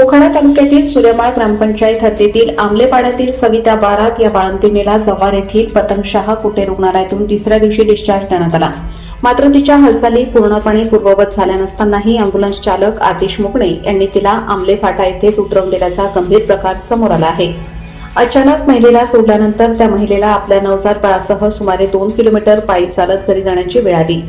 मोखाडा तालुक्यातील सूर्यमाळ ग्रामपंचायत हद्दीतील आमलेपाड्यातील सविता बारात या बाळंतिणीला जव्हार येथील पतंगशहा कुटे रुग्णालयातून तिसऱ्या दिवशी डिस्चार्ज देण्यात आला. मात्र तिच्या हालचाली पूर्णपणे पूर्ववत झाल्या नसतानाही अँब्युलन्स चालक आतिश मुकणे यांनी तिला आमले फाटा येथेच उतरवून दिल्याचा गंभीर प्रकार समोर आला आहे. अचानक महिलेला सोडल्यानंतर त्या महिलेला आपल्या नवजात बाळासह सुमारे दोन किलोमीटर पायी चालत घरी जाण्याची वेळ आली.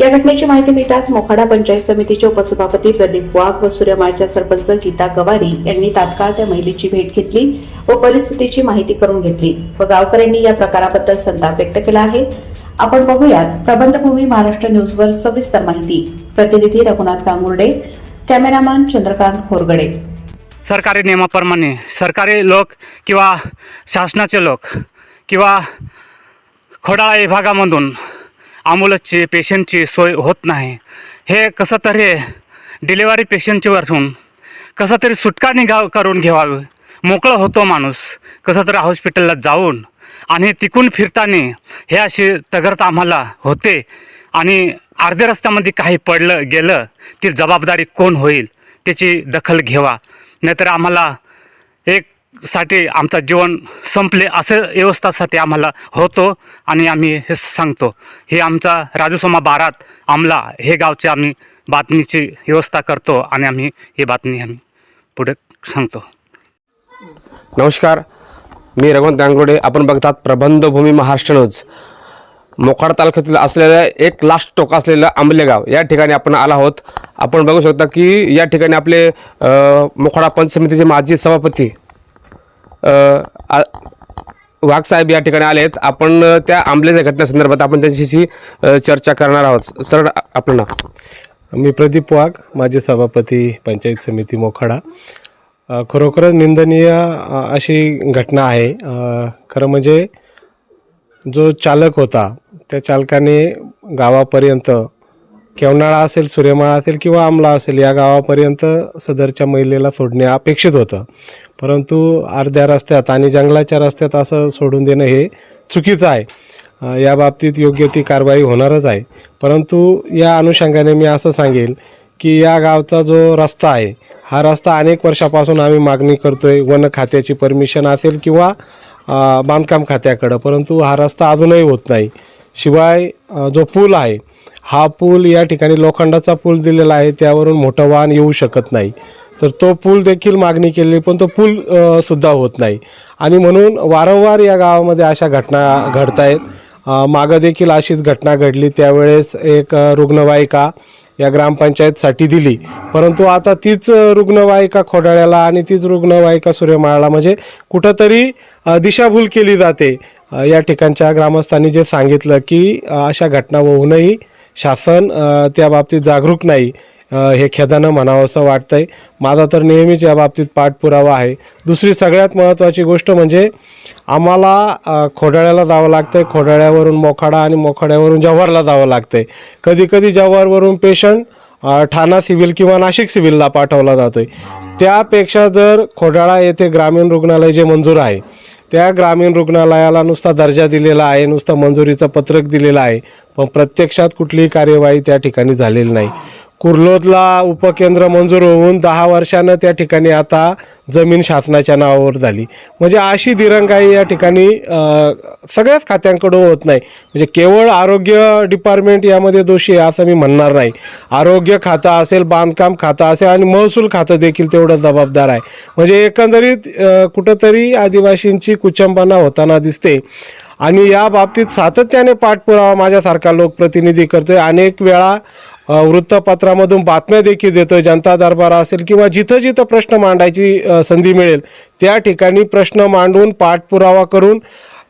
या घटनेची माहिती मिळताच मोखाडा पंचायत समितीचे उपसभापती प्रदीप वाघ व सूर्यमाळच्या सरपंच गीता गवारी यांनी तात्काळ त्या महिलेची भेट घेतली व परिस्थितीची माहिती करून घेतली व गावकऱ्यांनी या प्रकाराबद्दल संताप व्यक्त केला आहे. आपण बघूयात प्रबंधभूमी महाराष्ट्र न्यूजवर सविस्तर माहिती. प्रतिनिधी रघुनाथ कामुर्डे कॅमेरामॅन चंद्रकांत खोरगडे. सरकारी नियमाप्रमाणे सरकारी लोक किंवा शासनाचे लोक किंवा खोडाळा विभागामधून ॲम्ब्युलन्सची पेशंटची सोय होत नाही. हे कसं तरी डिलिव्हरी पेशंटचीवरसून कसं तरी सुटका निघा करून घ्यावावी मोकळं होतो माणूस. कसं तरी हॉस्पिटलला जाऊन आणि तिकून फिरताना हे अशी तगरत आम्हाला होते. आणि अर्ध्या रस्त्यामध्ये काही पडलं गेलं ती जबाबदारी कोण होईल त्याची दखल घेवा. नाहीतर आम्हाला एक साठी आमचं जीवन संपले असं व्यवस्थासाठी आम्हाला होतो आणि आम्ही हे सांगतो. हे आमचा राजूसोमा बारात आमला हे गावचे आम्ही बातमीची व्यवस्था करतो आणि आम्ही ही बातमी आम्ही पुढे सांगतो. नमस्कार. मी रघुवंत गांगोडे. आपण बघतात प्रबंधभूमी महाराष्ट्र न्यूज. मोखाड तालुक्यातील असलेल्या एक लास्ट टोक असलेलं आंबलेगाव या ठिकाणी आपण आला आहोत. आपण बघू शकता की या ठिकाणी आपले अ, मोखाडा पंच समितीचे माजी सभापती वाघसाहेब वाघ साहेब या ठिकाणी आले आहेत. आपण त्या आंबलेच्या घटनेसंदर्भात आपण त्यांच्याशी चर्चा करणार आहोत. सर आपलं नाव? मी प्रदीप वाघ माजी सभापती पंचायत समिती मोखाडा. खरोखरच निंदनीय अशी घटना आहे. खरं म्हणजे जो चालक होता त्या चालकाने गावापर्यंत केवनाळा असेल सूर्यमाळा असेल किंवा आमला असेल या गावापर्यंत सदरच्या महिलेला सोडणे अपेक्षित होतं. परंतु अर्ध्या रस्त्यात आणि जंगलाच्या रस्त्यात असं सोडून देणं हे चुकीचं आहे. या बाबतीत योग्य ती कारवाई होणारच आहे. परंतु या अनुषंगाने मी असं सांगेल की या गावचा जो रस्ता आहे हा रस्ता अनेक वर्षापासून आम्ही मागणी करतो आहे वन खात्याची परमिशन असेल किंवा बांधकाम खात्याकडं. परंतु हा रस्ता अजूनही होत नाही. शिवाय जो पूल आहे हा पूल या ठिकाणी लोखंडाचा पूल दिलेला आहे त्यावरून मोठं वाहन येऊ शकत नाही. तर तो पूल देखील मागणी केली पण तो पूल सुद्धा होत नाही. आणि म्हणून वारंवार या गावामध्ये अशा घटना घडत आहेत मागं देखील अशीच घटना घडली. त्यावेळेस एक रुग्णवाहिका या ग्रामपंचायतसाठी दिली. परंतु आता तीच रुग्णवाहिका खोडाळ्याला आणि तीच रुग्णवाहिका सूर्यमाळाला म्हणजे कुठंतरी दिशाभूल केली जाते. या ठिकाणच्या ग्रामस्थांनी जे सांगितलं की अशा घटना होऊनही शासन त्या बाबतीत जागरूक नाही. हे खेदानं म्हणावं असं वाटतंय. माझा तर नेहमीच या बाबतीत पाठपुरावा आहे. दुसरी सगळ्यात महत्त्वाची गोष्ट म्हणजे आम्हाला खोडाळ्याला जावं लागतंय. खोडाळ्यावरून मोखाडा आणि मोखाड्यावरून जव्हारला जावं लागतंय. कधी कधी जव्हारवरून पेशंट ठाणा सिव्हिल किंवा नाशिक सिव्हिलला पाठवला जातोय. त्यापेक्षा जर खोडाळा येथे ग्रामीण रुग्णालय जे मंजूर आहे त्या ग्रामीण रुग्णालयाला नुसता दर्जा दिलेला आहे नुसतं मंजुरीचं पत्रक दिलेलं आहे पण प्रत्यक्षात कुठलीही कार्यवाही त्या ठिकाणी झालेली नाही. कुर्लोदला उपकेंद्र मंजूर होऊन दहा वर्षानं त्या ठिकाणी आता जमीन शासनाच्या नावावर झाली. म्हणजे अशी दिरंगाई या ठिकाणी सगळ्याच खात्यांकडून होत नाही. म्हणजे केवळ आरोग्य डिपार्टमेंट यामध्ये दोषी आहे असं मी म्हणणार नाही. आरोग्य खातं असेल बांधकाम खातं असेल आणि महसूल खातं देखील तेवढं जबाबदार आहे. म्हणजे एकंदरीत कुठंतरी आदिवासींची कुचंबना होताना दिसते. आणि या बाबतीत सातत्याने पाठपुरावा माझ्यासारखा लोकप्रतिनिधी करतोय. अनेक वेळा वृत्तपत्रामधून बातम्या देखील देतोय. जनता दरबार असेल किंवा जिथं जिथं प्रश्न मांडायची संधी मिळेल त्या ठिकाणी प्रश्न मांडून पाठपुरावा करून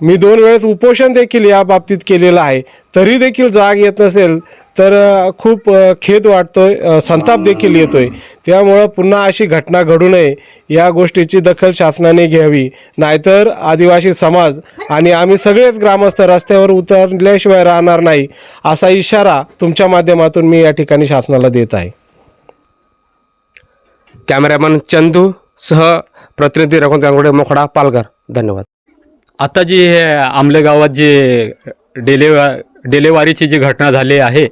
मी दोन वेळेस उपोषण देखील या बाबतीत केलेलं आहे. तरी देखील जाग येत नसेल तर खूप खेद वाटतोय संताप देखील येतोय. त्यामुळं पुन्हा अशी घटना घडू नये या गोष्टीची दखल शासनाने घ्यावी. नाहीतर आदिवासी समाज आणि आम्ही सगळेच ग्रामस्थ रस्त्यावर उतरल्याशिवाय राहणार नाही असा इशारा तुमच्या माध्यमातून मी या ठिकाणी शासनाला देत आहे. कॅमेरामॅन चंदू सह प्रतिनिधी रघुवंत गांगुडे मोखाडा पालघर. धन्यवाद. आता जी हे आमले गावात जी डिलेवा डिलेवारीची जी घटना झाली आहे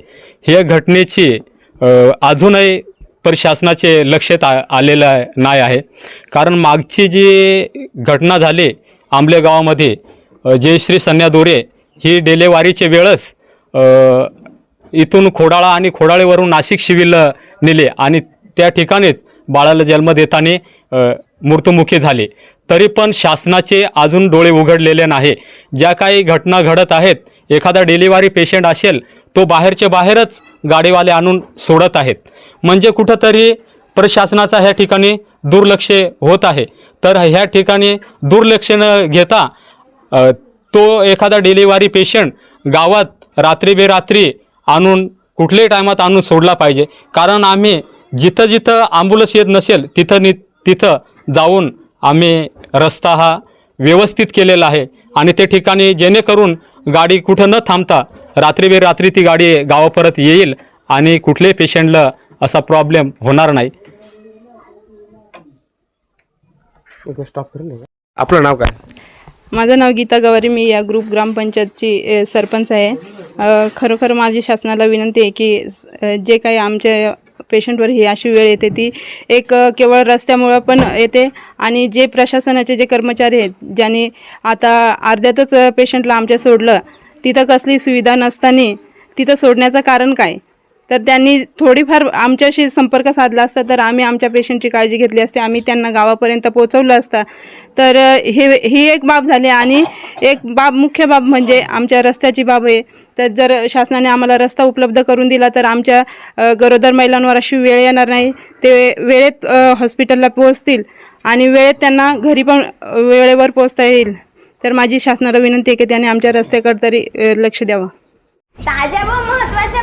ह्या घटनेची अजूनही प्रशासनाचे लक्षात आ आलेलं नाही आहे. कारण मागची जी घटना झाली आंबले गावामध्ये जयश्री सन्या दोरे ही डिलेवारीचे वेळच इथून खोडाळा आणि खोडाळेवरून नाशिक शिवीला नेले आणि त्या ठिकाणीच बाळाला जन्म देताना मृत्युमुखी झाले. तरी पण शासनाचे अजून डोळे उघडलेले नाही. ज्या काही घटना घडत आहेत एखादा डिलिव्हरी पेशंट असेल तो बाहेरच्या बाहेरच गाडीवाले आणून सोडत आहेत. म्हणजे कुठंतरी प्रशासनाचा ह्या ठिकाणी दुर्लक्ष होत आहे. तर ह्या ठिकाणी दुर्लक्ष न घेता तो एखादा डिलिव्हरी पेशंट गावात रात्री बेरात्री आणून कुठल्याही टायमात आणून सोडला पाहिजे. कारण आम्ही जिथं जिथं ॲम्ब्युलन्स येत नसेल तिथं नि तिथं जाऊन आम्ही रस्ता हा व्यवस्थित केलेला आहे. आणि ते ठिकाणी जेणेकरून गाडी कुठं न थांबता रात्री बेरात्री ती गाडी गावापर्यंत येईल आणि कुठल्याही पेशंटला असा प्रॉब्लेम होणार नाही. आपलं नाव काय? माझं नाव गीता गवारी. मी या ग्रुप ग्रामपंचायतची अ, सरपंच आहे. अ, खरोखर माझी शासनाला विनंती आहे की स- अ, जे काही आमच्या पेशंटवर ही अशी वेळ येते ती एक केवळ रस्त्यामुळं पण येते आणि जे प्रशासनाचे जे कर्मचारी आहेत ज्यांनी आता अर्ध्यातच पेशंटला आमच्या सोडलं तिथं कसली सुविधा नसताना तिथं सोडण्याचं कारण काय? तर त्यांनी थोडीफार आमच्याशी संपर्क साधला असता तर आम्ही आमच्या पेशंटची काळजी घेतली असते आम्ही त्यांना गावापर्यंत पोहोचवलं असतं. तर हे ही एक बाब झाली आणि एक बाब मुख्य बाब म्हणजे आमच्या रस्त्याची बाब आहे. तर जर शासनाने आम्हाला रस्ता उपलब्ध करून दिला तर आमच्या गरोदर महिलांवर अशी वेळ येणार नाही. ते वेळेत हॉस्पिटलला पोहोचतील आणि वेळेत त्यांना घरी पण वेळेवर पोहोचता येईल. तर माझी शासनाला विनंती आहे की त्याने आमच्या रस्त्याकडे तरी लक्ष द्यावं. ताज्या व महत्त्वाच्या